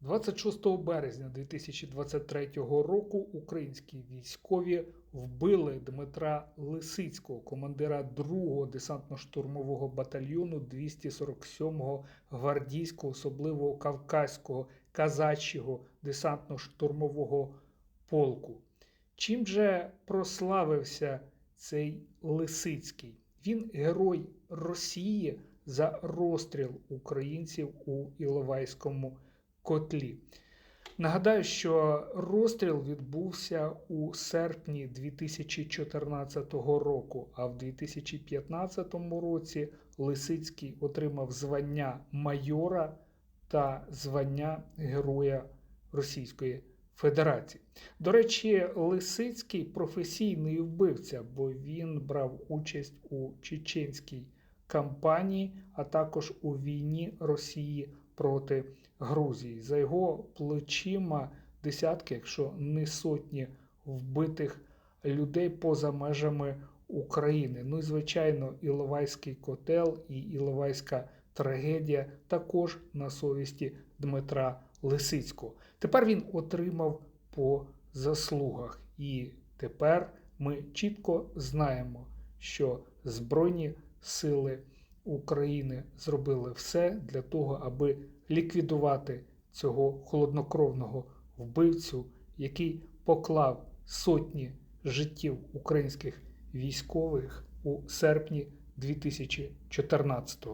26 березня 2023 року українські військові вбили Дмитра Лисицького, командира 2-го десантно-штурмового батальйону 247-го гвардійського, особливого кавказького казачого десантно-штурмового полку. Чим же прославився цей Лисицький? Він герой Росії за розстріл українців у Іловайському котлі. Нагадаю, що розстріл відбувся у серпні 2014 року, а в 2015 році Лисицький отримав звання майора та звання Героя Російської Федерації. До речі, Лисицький професійний вбивця, бо він брав участь у чеченській кампанії, а також у війні Росії проти Грузії. За його плечима десятки, якщо не сотні вбитих людей поза межами України. Ну і звичайно, Іловайський котел і Іловайська трагедія також на совісті Дмитра Лисицького. Тепер він отримав по заслугах, і тепер ми чітко знаємо, що Збройні сили України зробили все для того, аби ліквідувати цього холоднокровного вбивцю, який поклав сотні життів українських військових у серпні 2014